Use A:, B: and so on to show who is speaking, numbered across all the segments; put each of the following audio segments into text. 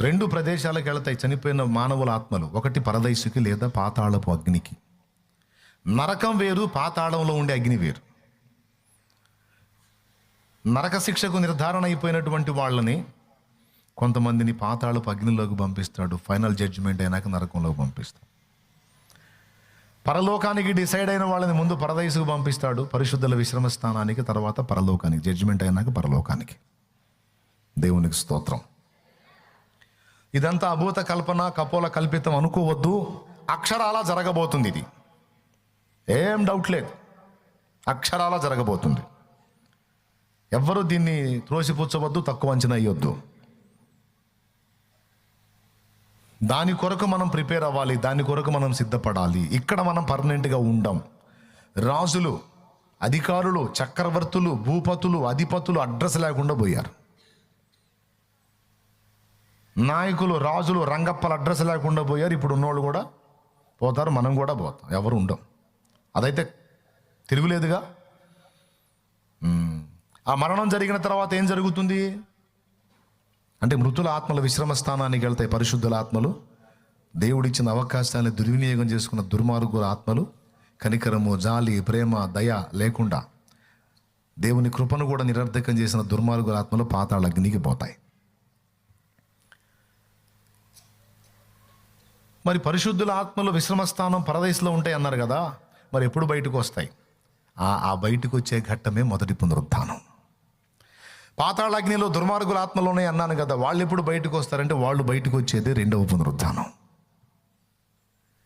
A: రెండు ప్రదేశాలకు వెళతాయి చనిపోయిన మానవుల ఆత్మలు. ఒకటి పరదైసుకి లేదా పాతాళపు అగ్నికి. నరకం వేరు పాతాళంలో ఉండే అగ్ని వేరు. నరక శిక్షకు నిర్ధారణ అయిపోయినటువంటి వాళ్ళని కొంతమందిని పాతాళపు అగ్నిలోకి పంపిస్తాడు. ఫైనల్ జడ్జిమెంట్ అయినాక నరకంలోకి పంపిస్తాడు. పరలోకానికి డిసైడ్ అయిన వాళ్ళని ముందు పరదైసుకు పంపిస్తాడు. పరిశుద్ధుల విశ్రమ స్థానానికి తర్వాత పరలోకానికి జడ్జిమెంట్ అయినాక పరలోకానికి. దేవునికి స్తోత్రం. ఇదంతా అభూత కల్పన కపోల కల్పితం అనుకోవద్దు. అక్షరాల జరగబోతుంది ఇది. ఏం డౌట్ లేదు. అక్షరాల జరగబోతుంది. ఎవ్వరూ దీన్ని త్రోసిపుచ్చవద్దు తక్కువ అంచనా అయ్యొద్దు దాని కొరకు మనం ప్రిపేర్ అవ్వాలి దాని కొరకు మనం సిద్ధపడాలి. ఇక్కడ మనం పర్మనెంట్గా ఉండం. రాజులు అధికారులు చక్రవర్తులు భూపతులు అధిపతులు అడ్రస్ లేకుండా పోయారు. నాయకులు రాజులు రంగప్పల అడ్రస్ లేకుండా పోయారు. ఇప్పుడు ఉన్నోళ్ళు కూడా పోతారు మనం కూడా పోతాం. ఎవరు ఉండం అదైతే తిరుగులేదుగా? ఆ మరణం జరిగిన తర్వాత ఏం జరుగుతుంది? అంటే మృతుల ఆత్మల విశ్రమ స్థానానికి వెళ్తాయి పరిశుద్ధుల ఆత్మలు. దేవుడిచ్చిన అవకాశాన్ని దుర్వినియోగం చేసుకున్న దుర్మార్గుల ఆత్మలు. కనికరము జాలి ప్రేమ దయ లేకుండా దేవుని కృపను కూడా నిరర్ధకం చేసిన దుర్మార్గుల ఆత్మలు పాతాళ అగ్నికి పోతాయి. మరి పరిశుద్ధుల ఆత్మలు విశ్రమ స్థానం పరదేశంలో ఉంటాయి అన్నారు కదా మరి ఎప్పుడు బయటకు వస్తాయి? ఆ బయటకు వచ్చే ఘట్టమే మొదటి పునరుద్ధానం. పాతాళాగ్నిలో దుర్మార్గుల ఆత్మలోనే అన్నాను కదా వాళ్ళు ఎప్పుడు బయటకు వస్తారంటే వాళ్ళు బయటకు వచ్చేది రెండవ పునరుద్ధానం.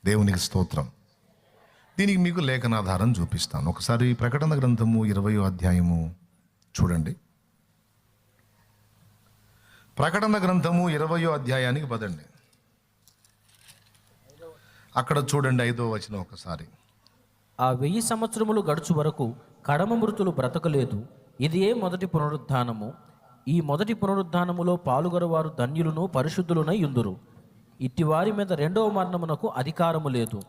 A: దేవునికి స్తోత్రం. దీనికి మీకు లేఖనాధారం చూపిస్తాను. ఒకసారి ప్రకటన గ్రంథము ఇరవయో అధ్యాయము చూడండి. ప్రకటన గ్రంథము ఇరవయో అధ్యాయానికి పదండి. అక్కడ చూడండి ఐదో వచనం ఒకసారి.
B: ఆ వెయ్యి సంవత్సరములు గడుచు వరకు కడమ మృతులు బ్రతకలేదు. ఇది ఏ మొదటి పునరుద్ధానము. ఈ మొదటి పునరుద్ధానములో పాలుగొరవారు ధన్యులను పరిశుద్ధులునై యుందురు. ఇట్టి వారి మీద రెండవ మరణమునకు అధికారము లేదు.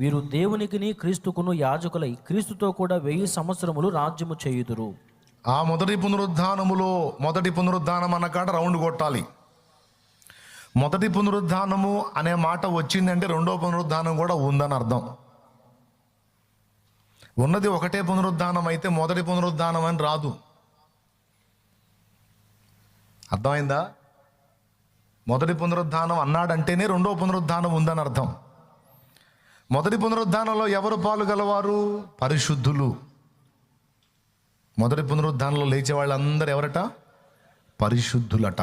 B: వీరు దేవునికిని క్రీస్తుకును యాజకులై క్రీస్తుతో కూడా వెయ్యి సంవత్సరములు రాజ్యము చేయుదురు.
A: ఆ మొదటి పునరుద్ధానములో మొదటి పునరుద్ధానం అన్నకాడ రౌండ్ కొట్టాలి. మొదటి పునరుద్ధానము అనే మాట వచ్చిందంటే రెండో పునరుద్ధానం కూడా ఉందని అర్థం. ఉన్నది ఒకటే పునరుద్ధానం అయితే మొదటి పునరుద్ధానం అని రాదు. అర్థమైందా? మొదటి పునరుద్ధానం అన్నాడంటేనే రెండో పునరుద్ధానం ఉందని అర్థం. మొదటి పునరుద్ధానంలో ఎవరు పాలుగలవారు పరిశుద్ధులు. మొదటి పునరుద్ధానంలో లేచే వాళ్ళందరూ ఎవరట? పరిశుద్ధులట.